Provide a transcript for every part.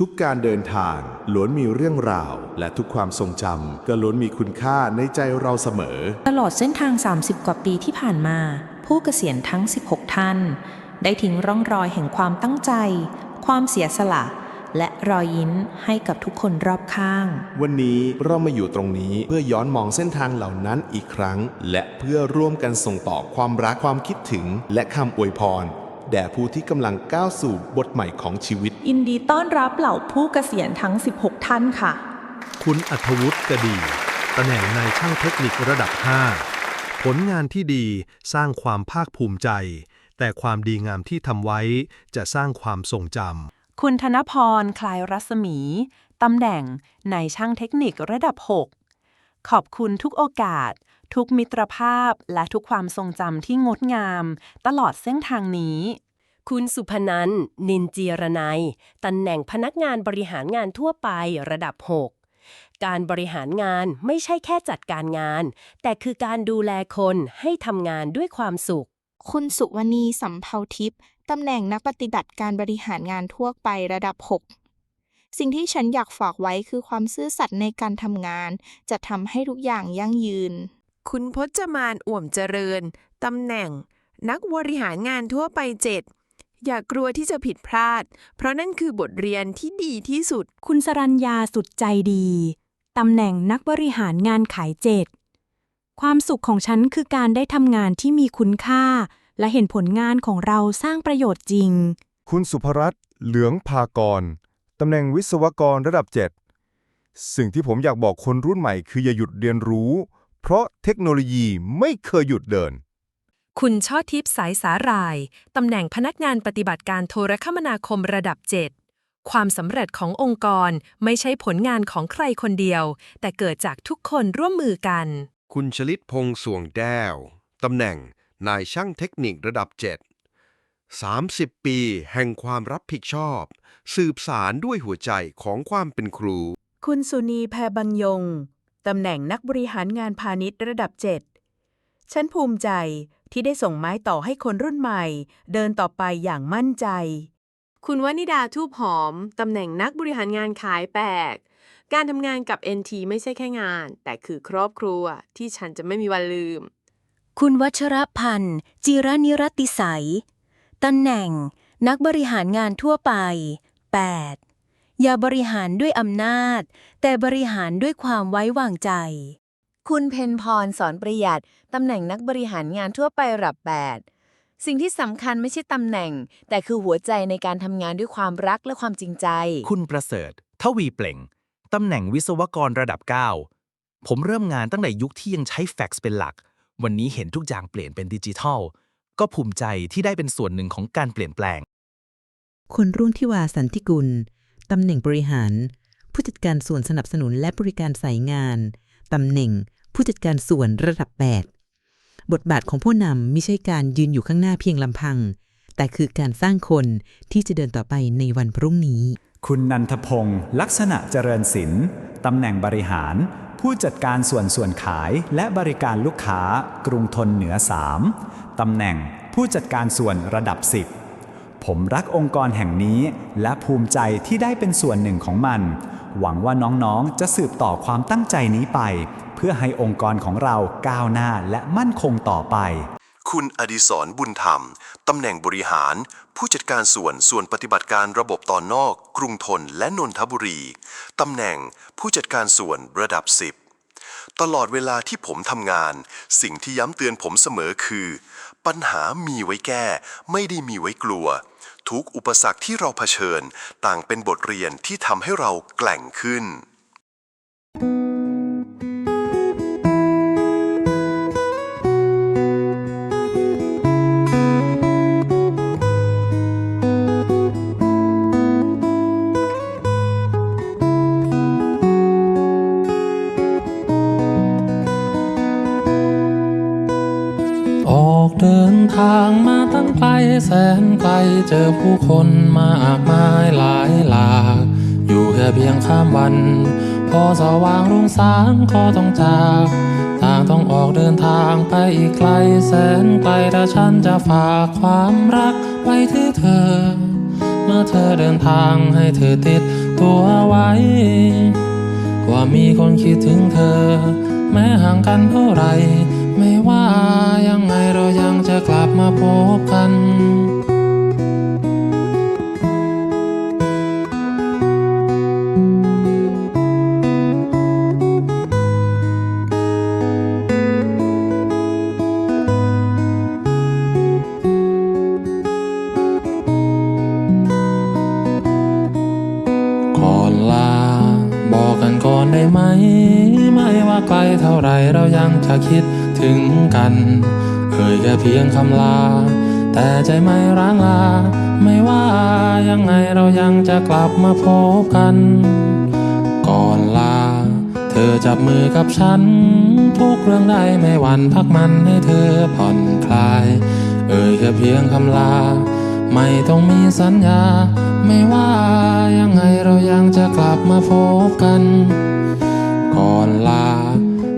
ทุกการเดินทางล้วนมีเรื่องราว และทุกความทรงจำก็ล้วนมีคุณค่าในใจเราเสมอ ตลอดเส้นทาง 30 กว่าปีที่ผ่านมา ผู้เกษียณทั้ง 16 ท่าน ได้ทิ้งร่องรอยแห่งความตั้งใจ ความเสียสละ และรอยยิ้มให้กับทุกคนรอบข้าง วันนี้เรามาอยู่ตรงนี้เพื่อย้อนมองเส้นทางเหล่านั้นอีกครั้ง และเพื่อร่วมกันส่งต่อความรักความคิดถึง และคำอวยพร แด่ผู้ที่กำลังก้าวสู่บทใหม่ของชีวิต ยินดีต้อนรับเหล่าผู้เกษียณทั้ง 16 ท่านค่ะ คุณอัธวุฒิกดีตำแหน่งนายช่างเทคนิคระดับ 5 ผลงานที่ดีสร้างความภาคภูมิใจ แต่ความดีงามที่ทำไว้จะสร้างความทรงจคุณธนพร คลายรัศมี ตำแหน่งนายช่างเทคนิคระดับ 6 ขอบคุณทุกโอกาส ทุกมิตรภาพและทุกความทรงจำที่งดงาม ตลอดเส้นทางนี้ คุณสุพนันท์นินจีรนัยตำแหน่งพนักงานบริหารงานทั่วไประดับ 6การบริหารงานไม่ใช่แค่จัดการงาน แต่คือการดูแลคนให้ทำงานด้วยความสุข คุณสุวรรณีสำเภาทิพย์ตำแหน่งนักปฏิบัติการบริหารงานทั่วไประดับ 6 สิ่งที่ฉันอยากฝากไว้คือความซื่อสัตย์ในการทำงาน จะทำให้ทุกอย่างยั่งยืน คุณพจมานอ่วมเจริญตำแหน่ง นักบริหารงานทั่วไปเจ็ดอย่ากลัวที่จะผิดพลาด เพราะนั่นคือบทเรียนที่ดีที่สุด คุณสรัญญาสุดใจดีตำแหน่งนักบริหารงานขายเจ็ดความสุขของฉันคือการได้ทำงานที่มีคุณค่า และเห็นผลงานของเราสร้างประโยชน์จริง คุณสุภรัตน์เหลืองพากร ตำแหน่งวิศวกรระดับ 7 สิ่งที่ผมอยากบอกคนรุ่นใหม่คืออย่าหยุดเรียนรู้ เพราะเทคโนโลยีไม่เคยหยุดเดิน คุณช่อทิพย์สายสาหร่าย ตำแหน่งพนักงานปฏิบัติการโทรคมนาคมระดับ 7 ความสำเร็จขององค์กรไม่ใช่ผลงานของใครคนเดียว แต่เกิดจากทุกคนร่วมมือกัน คุณชลิตพงษ์สวงแก้ว ตำแหน่งนายช่างเทคนิคระดับ 7 30 ปีแห่งความรับผิดชอบ สืบสารด้วยหัวใจของความเป็นครู คุณสุนีแพรบังยง ตำแหน่งนักบริหารงานพาณิชย์ระดับ 7 ฉันภูมิใจที่ได้ส่งไม้ต่อให้คนรุ่นใหม่ เดินต่อไปอย่างมั่นใจ คุณวนิดาทูบหอม ตำแหน่งนักบริหารงานขายแปลก การทำงานกับ NT ไม่ใช่แค่งาน แต่คือครอบครัวที่ฉันจะไม่มีวันลืม คุณวัชรพันธ์จิรนิรติสัย ตำแหน่ง นักบริหารงานทั่วไป 8. อย่าบริหารด้วยอำนาจ แต่บริหารด้วยความไว้วางใจ คุณเพนพรสอนประหยัด ตำแหน่งนักบริหารงานทั่วไประดับ 8 สิ่งที่สำคัญไม่ใช่ตำแหน่ง แต่คือหัวใจในการทำงานด้วยความรักและความจริงใจ คุณประเสริฐ ทวีเปล่ง ตำแหน่งวิศวกรระดับ 9 ผมเริ่มงานตั้งแต่ยุคที่ยังใช้แฟกซ์เป็นหลัก วันนี้เห็นทุกอย่างเปลี่ยนเป็นดิจิทัล ก็ภูมิใจที่ได้เป็นส่วนหนึ่งของการเปลี่ยนแปลง คุณรุ่งทิวาสันติกุล ตำแหน่งบริหาร ผู้จัดการส่วนสนับสนุนและบริการสายงาน ตำแหน่ง ผู้จัดการส่วนระดับ 8 บทบาทของผู้นำไม่ใช่การยืนอยู่ข้างหน้าเพียงลำพัง แต่คือการสร้างคนที่จะเดินต่อไปในวันพรุ่งนี้ คุณนันทพงศ์ลักษณะเจริญศิลป์ตำแหน่งบริหาร ผู้จัดการส่วนส่วนขายและบริการลูกค้ากรุงทนเหนือ 3 ตำแหน่งผู้จัดการส่วนระดับ 10 ผมรักองค์กรแห่งนี้ และภูมิใจที่ได้เป็นส่วนหนึ่งของมัน หวังว่าน้องๆ จะสืบต่อความตั้งใจนี้ไป เพื่อให้องค์กรของเราก้าวหน้าและมั่นคงต่อไป คุณอดิศรบุญธรรม ตำแหน่งบริหาร ผู้จัดการส่วนส่วนปฏิบัติการระบบตอนนอก กรุงทนและนนทบุรี ตำแหน่งผู้จัดการส่วนระดับ 10 ตลอดเวลาที่ผมทำงาน สิ่งที่ย้ำเตือนผมเสมอคือ ปัญหามีไว้แก้ ไม่ได้มีไว้กลัว ทุกอุปสรรคที่เราเผชิญ ต่างเป็นบทเรียนที่ทำให้เราแกล่งขึ้นอ ทางมาตั้งไกลแสนไกลเจอผู้คนมากมายหลายหลาก อยู่แค่เพียงข้ามวัน พอสว่างรุ่งสางก็ต้องจากต่างต้องออกเดินทางไปอีกไกลแสนไกลแต่ฉันจะฝากความรักไว้ที่เธอ เมื่อเธอเดินทางให้เธอติดตัวไว้ ว่ามีคนคิดถึงเธอ แม้ห่างกันเท่าไหร ไม่ว่ายังไงเรายังจะกลับมาพบกันก่อลาบอกกันก่อนได้ไหม ไม่ว่าไกลเท่าไรเรายังจะคิด ถึงกันเคยแค่เพียงคำลา แต่ใจไม่ร้างลา ไม่ว่ายังไงเรายังจะกลับมาพบกัน ก่อนลา เธอจับมือกับฉัน ทุกเรื่องใดไม่หวั่นพักมันให้เธอผ่อนคลาย เอ่ยแค่เพียงคำลา ไม่ต้องมีสัญญา ไม่ว่ายังไงเรายังจะกลับมาพบกัน ก่อนลา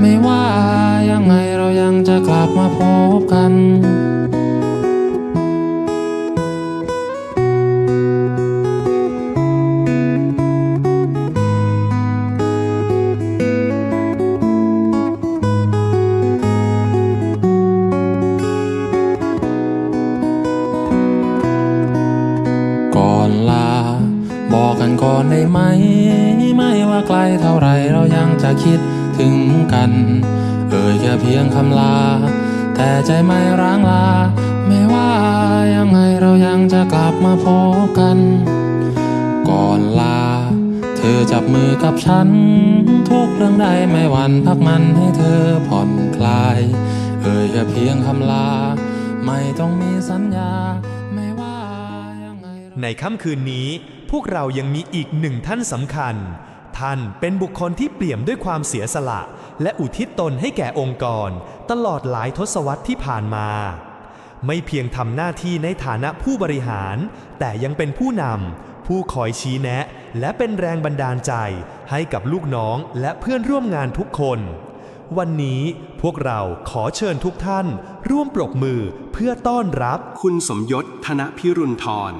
ไม่ว่ายังไงเรายังจะกลับมาพบกันก่อนลา บอกกันก่อนได้ไหม ไม่ว่าไกลเท่าไรเรายังจะคิด เอ่ยแค่เพียงคำลา แต่ใจไม่ร้างลา ไม่ว่ายังไงเรายังจะกลับมาพบกัน ก่อนลา เธอจับมือกับฉัน ทุกเรื่องใดไม่หวั่นพักมันให้เธอผ่อนคลาย เอ่ยแค่เพียงคำลา ไม่ต้องมีสัญญาไม่ว่ายังไงในค่ำคืนนี้พวกเรายังมีอีกหนึ่งท่านสำคัญ ท่านเป็นบุคคลที่เปี่ยมด้วยความเสียสละ และอุทิศตนให้แก่องค์กร ตลอดหลายทศวรรษที่ผ่านมา ไม่เพียงทำหน้าที่ในฐานะผู้บริหาร แต่ยังเป็นผู้นำผู้คอยชี้แนะ และเป็นแรงบันดาลใจ ให้กับลูกน้องและเพื่อนร่วมงานทุกคน วันนี้พวกเราขอเชิญทุกท่าน ร่วมปรบมือเพื่อต้อนรับ คุณสมยศธนพิรุณทร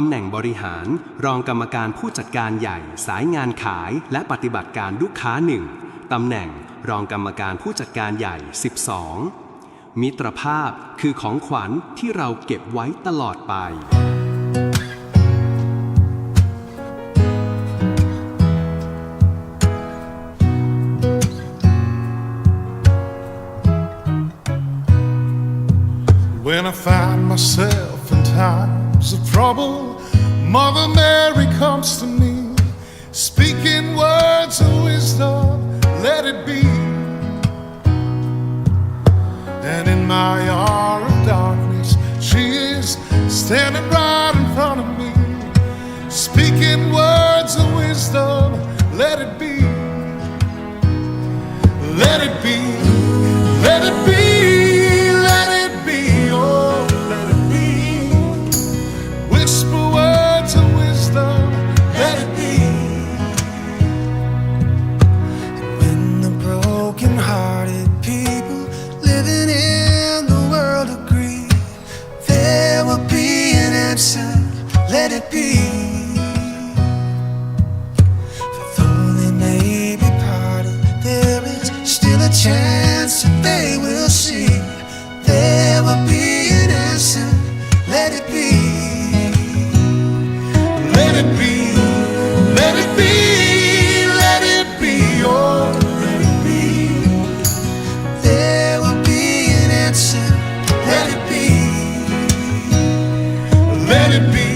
ตำแหน่งบริหารรองกรรมการผู้จัดการใหญ่ สายงานขายและปฏิบัติการลูกค้าหนึ่งตำแหน่งรองกรรมการผู้จัดการใหญ่ 12 มิตรภาพคือของขวัญที่เราเก็บไว้ตลอดไป When I find myself in times of trouble, Mother Mary comes to me, speaking words of wisdom, let it be. And in my hour of darkness, she is standing right in front of me, speaking words of wisdom, let it be. Let it be, let it be, it be?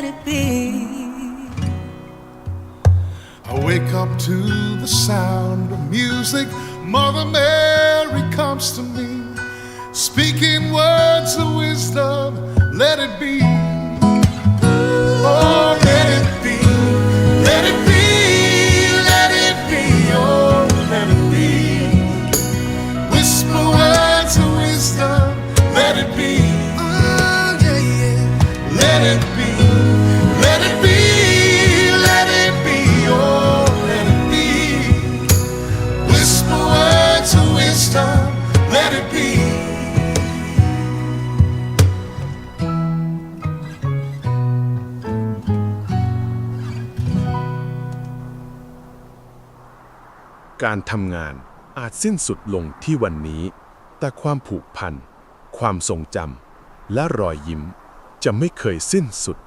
Let it be. I wake up to the sound of music. Mother Mary comes to me, speaking words of wisdom. Let it be. Oh, let it be. Let it be. Let it be. Oh, let it be. Whisper words of wisdom. Let it be. Oh, yeah, yeah. Let it be. การทำงานอาจสิ้นสุดลงที่วันนี้ แต่ความผูกพัน ความทรงจำและรอยยิ้มจะไม่เคยสิ้นสุด